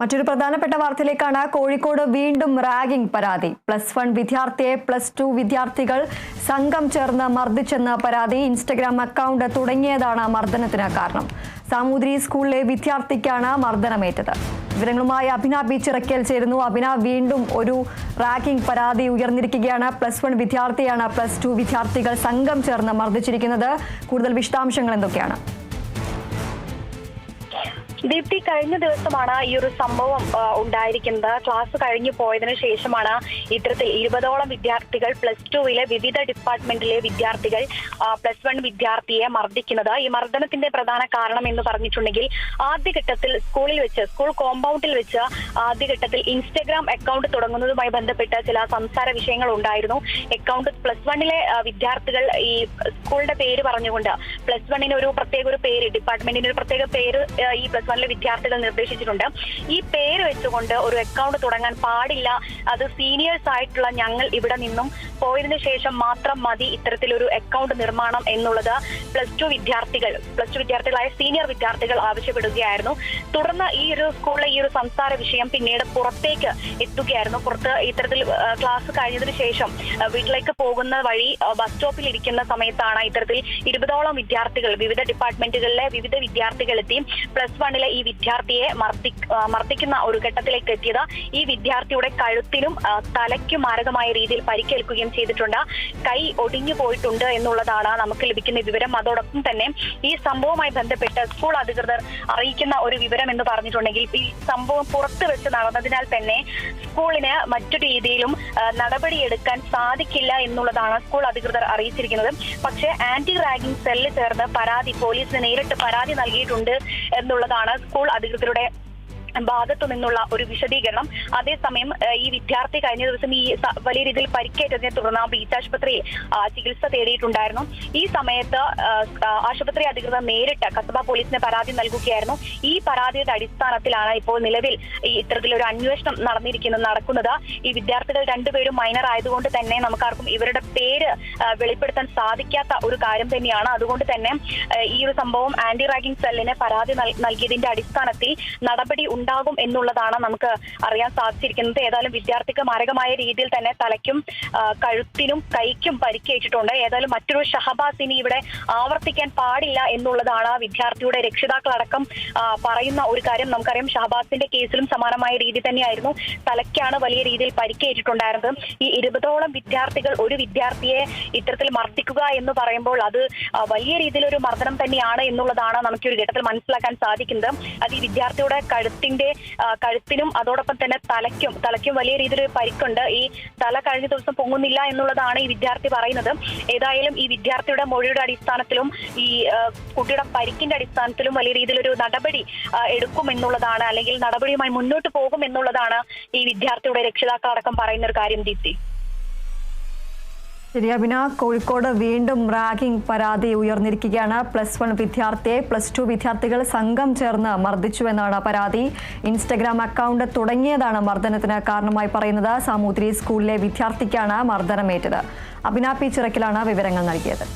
മറ്റൊരു പ്രധാനപ്പെട്ട വാർത്തയിലേക്കാണ് കോഴിക്കോട് വീണ്ടും റാഗിംഗ് പരാതി. പ്ലസ് വൺ വിദ്യാർത്ഥിയെ പ്ലസ് ടു വിദ്യാർത്ഥികൾ സംഘം ചേർന്ന് മർദ്ദിച്ചെന്ന പരാതി. ഇൻസ്റ്റഗ്രാം അക്കൗണ്ട് തുടങ്ങിയതാണ് മർദ്ദനത്തിന് കാരണം. സാമൂതിരി സ്കൂളിലെ വിദ്യാർത്ഥിക്കാണ് മർദ്ദനമേറ്റത്. വിവരങ്ങളുമായി അഭിന ബി ചിറക്കൽ ചേരുന്നു. അഭിന വീണ്ടും ഒരു റാഗിംഗ് പരാതി ഉയർന്നിരിക്കുകയാണ്. പ്ലസ് വൺ വിദ്യാർത്ഥിയാണ് പ്ലസ് ടു വിദ്യാർത്ഥികൾ സംഘം ചേർന്ന് മർദ്ദിച്ചിരിക്കുന്നത്. കൂടുതൽ വിശദാംശങ്ങൾ എന്തൊക്കെയാണ്? ദീപ്തി കഴിഞ്ഞ ദിവസമാണ് ഈ ഒരു സംഭവം ഉണ്ടായിരിക്കുന്നത്. ക്ലാസ് കഴിഞ്ഞു പോയതിനു ശേഷമാണ് ഇത്തരത്തിൽ ഇരുപതോളം വിദ്യാർത്ഥികൾ പ്ലസ് ടുവിലെ വിവിധ ഡിപ്പാർട്ട്മെന്റിലെ വിദ്യാർത്ഥികൾ പ്ലസ് വൺ വിദ്യാർത്ഥിയെ മർദ്ദിക്കുന്നത്. ഈ മർദ്ദനത്തിന്റെ പ്രധാന കാരണം എന്ന് പറഞ്ഞിട്ടുണ്ടെങ്കിൽ ആദ്യഘട്ടത്തിൽ സ്കൂളിൽ വെച്ച് സ്കൂൾ കോമ്പൗണ്ടിൽ വെച്ച് ആദ്യഘട്ടത്തിൽ ഇൻസ്റ്റഗ്രാം അക്കൗണ്ട് തുടങ്ങുന്നതുമായി ബന്ധപ്പെട്ട ചില സംസാര വിഷയങ്ങൾ ഉണ്ടായിരുന്നു. അക്കൗണ്ട് പ്ലസ് വണ്ണിലെ വിദ്യാർത്ഥികൾ ഈ സ്കൂളിന്റെ പേര് പറഞ്ഞുകൊണ്ട് പ്ലസ് വണ്ണിന് ഒരു പ്രത്യേക ഒരു പേര് ഡിപ്പാർട്ട്മെന്റിന് ഒരു പ്രത്യേക പേര് ഈ പ്ലസ് വണ്ണിലെ വിദ്യാർത്ഥികൾ നിർദ്ദേശിച്ചിട്ടുണ്ട്. ഈ പേര് വെച്ചുകൊണ്ട് ഒരു അക്കൗണ്ട് തുടങ്ങാൻ പാടില്ല. അത് സീനിയേഴ്സ് ആയിട്ടുള്ള ഞങ്ങൾ ഇവിടെ നിന്നും പോയതിന് ശേഷം മാത്രം മതി ഇത്തരത്തിലൊരു അക്കൗണ്ട് നിർമ്മാണം എന്നുള്ളത് പ്ലസ് ടു വിദ്യാർത്ഥികൾ പ്ലസ് ടു വിദ്യാർത്ഥികളായ സീനിയർ വിദ്യാർത്ഥികൾ ആവശ്യപ്പെടുകയായിരുന്നു. തുടർന്ന് ഈ ഒരു സ്കൂളിലെ ഈ ഒരു സംസാര വിഷയം പിന്നീട് പുറത്തേക്ക് എത്തുകയായിരുന്നു. പുറത്ത് ഇത്തരത്തിൽ ക്ലാസ് കഴിഞ്ഞതിന് ശേഷം വീട്ടിലേക്ക് പോകുന്ന വഴി ബസ് സ്റ്റോപ്പിൽ ഇരിക്കുന്ന സമയത്താണ് ഇത്തരത്തിൽ ഇരുപതോളം വിദ്യാർത്ഥികൾ വിവിധ ഡിപ്പാർട്ട്മെന്റുകളിലെ വിവിധ വിദ്യാർത്ഥികൾ എത്തി പ്ലസ് വണ്ണിലെ ഈ വിദ്യാർത്ഥിയെ മർദ്ദി മർദ്ദിക്കുന്ന ഒരു ഘട്ടത്തിലേക്ക് എത്തിയത് ഈ വിദ്യാർത്ഥിയുടെ കഴുത്തിലും തലയ്ക്കും മാരകമായ രീതിയിൽ പരിക്കേൽക്കുകയും ചെയ്തിട്ടുണ്ട്. കൈ ഒടിഞ്ഞു പോയിട്ടുണ്ട് എന്നുള്ളതാണ് നമുക്ക് ലഭിക്കുന്ന വിവരം. അതോടൊപ്പം തന്നെ ഈ സംഭവവുമായി ബന്ധപ്പെട്ട് സ്കൂൾ അധികൃതർ അറിയിക്കുന്ന ഒരു വിവരം എന്ന് പറഞ്ഞിട്ടുണ്ടെങ്കിൽ ഈ സംഭവം പുറത്തു വെച്ച് നടന്നതിനാൽ തന്നെ സ്കൂളിന് മറ്റു രീതിയിലും നടപടിയെടുക്കാൻ സാധിക്കില്ല എന്നുള്ളതാണ് സ്കൂൾ അധികൃതർ അറിയിച്ചിരിക്കുന്നത്. പക്ഷേ ആന്റി റാഗിംഗ് സെല്ല് ചേർന്ന് പരാതി പോലീസിന് നേരിട്ട് പരാതി നൽകിയിട്ടുണ്ട് എന്നുള്ളതാണ് സ്കൂൾ അധികൃതരുടെ ഭാഗത്തു നിന്നുള്ള ഒരു വിശദീകരണം. അതേസമയം ഈ വിദ്യാർത്ഥി കഴിഞ്ഞ ദിവസം ഈ വലിയ രീതിയിൽ പരിക്കേറ്റതിനെ തുടർന്ന് ബീച്ച് ആശുപത്രിയിൽ ചികിത്സ തേടിയിട്ടുണ്ടായിരുന്നു. ഈ സമയത്ത് ആശുപത്രി അധികൃതർ നേരിട്ട് കസബ പോലീസിന് പരാതി നൽകുകയായിരുന്നു. ഈ പരാതിയുടെ അടിസ്ഥാനത്തിലാണ് ഇപ്പോൾ നിലവിൽ ഈ ഇത്തരത്തിലൊരു അന്വേഷണം നടന്നിരിക്കുന്നത് നടക്കുന്നത്. ഈ വിദ്യാർത്ഥികൾ രണ്ടുപേരും മൈനർ ആയതുകൊണ്ട് തന്നെ നമുക്കാർക്കും ഇവരുടെ പേര് വെളിപ്പെടുത്താൻ സാധിക്കാത്ത ഒരു കാര്യം തന്നെയാണ്. അതുകൊണ്ട് തന്നെ ഈ ഒരു സംഭവം ആന്റി റാഗിംഗ് സെല്ലിന് പരാതി നൽകിയതിന്റെ അടിസ്ഥാനത്തിൽ നടപടി ഉണ്ടാകും എന്നുള്ളതാണ് നമുക്ക് അറിയാൻ സാധിച്ചിരിക്കുന്നത്. ഏതായാലും വിദ്യാർത്ഥിക്ക് മാരകമായ രീതിയിൽ തന്നെ തലയ്ക്കും കഴുത്തിനും കൈക്കും പരിക്കേറ്റിട്ടുണ്ട്. ഏതായാലും മറ്റൊരു ഷഹബാസ് ഇനി ഇവിടെ ആവർത്തിക്കാൻ പാടില്ല എന്നുള്ളതാണ് വിദ്യാർത്ഥിയുടെ രക്ഷിതാക്കളടക്കം പറയുന്ന ഒരു കാര്യം. നമുക്കറിയാം ഷഹബാസിന്റെ കേസിലും സമാനമായ രീതി തന്നെയായിരുന്നു. തലയ്ക്കാണ് വലിയ രീതിയിൽ പരിക്കേറ്റിട്ടുണ്ടായിരുന്നത്. ഈ ഇരുപതോളം വിദ്യാർത്ഥികൾ ഒരു വിദ്യാർത്ഥിയെ ഇത്തരത്തിൽ മർദ്ദിക്കുക എന്ന് പറയുമ്പോൾ അത് വലിയ രീതിയിലൊരു മർദ്ദനം തന്നെയാണ് എന്നുള്ളതാണ് നമുക്ക് ഒരു ഘട്ടത്തിൽ മനസ്സിലാക്കാൻ സാധിക്കുന്നത്. അത് ഈ വിദ്യാർത്ഥിയുടെ കഴുത്തിന്റെ ആ, കഴുത്തിനും അതോടൊപ്പം തന്നെ തലയ്ക്കും തലയ്ക്കും വലിയ രീതിയിൽ പരിക്കുണ്ട്. ഈ തല കഴിഞ്ഞ ദിവസം പൊങ്ങുന്നില്ല എന്നുള്ളതാണ് ഈ വിദ്യാർത്ഥി പറയുന്നത്. ഏതായാലും ഈ വിദ്യാർത്ഥിയുടെ മൊഴിയുടെ അടിസ്ഥാനത്തിലും ഈ കുട്ടിയുടെ പരിക്കിന്റെ അടിസ്ഥാനത്തിലും വലിയ രീതിയിലൊരു നടപടി എടുക്കും എന്നുള്ളതാണ് അല്ലെങ്കിൽ നടപടിയുമായി മുന്നോട്ട് പോകും എന്നുള്ളതാണ് ഈ വിദ്യാർത്ഥിയുടെ രക്ഷിതാക്കളടക്കം പറയുന്ന ഒരു കാര്യം ദീപ്തി. ശരി അഭിന കോഴിക്കോട് വീണ്ടും റാഗിംഗ് പരാതി ഉയർന്നിരിക്കുകയാണ്. പ്ലസ് വൺ വിദ്യാർത്ഥിയെ പ്ലസ് ടു വിദ്യാർത്ഥികൾ സംഘം ചേർന്ന് മർദ്ദിച്ചുവെന്നാണ് പരാതി. ഇൻസ്റ്റഗ്രാം അക്കൗണ്ട് തുടങ്ങിയതാണ് മർദ്ദനത്തിന് കാരണമായി പറയുന്നത്. സാമൂതിരി സ്കൂളിലെ വിദ്യാർത്ഥിക്കാണ് മർദ്ദനമേറ്റത്. അഭിന പി ചിറക്കിലാണ് വിവരങ്ങൾ നൽകിയത്.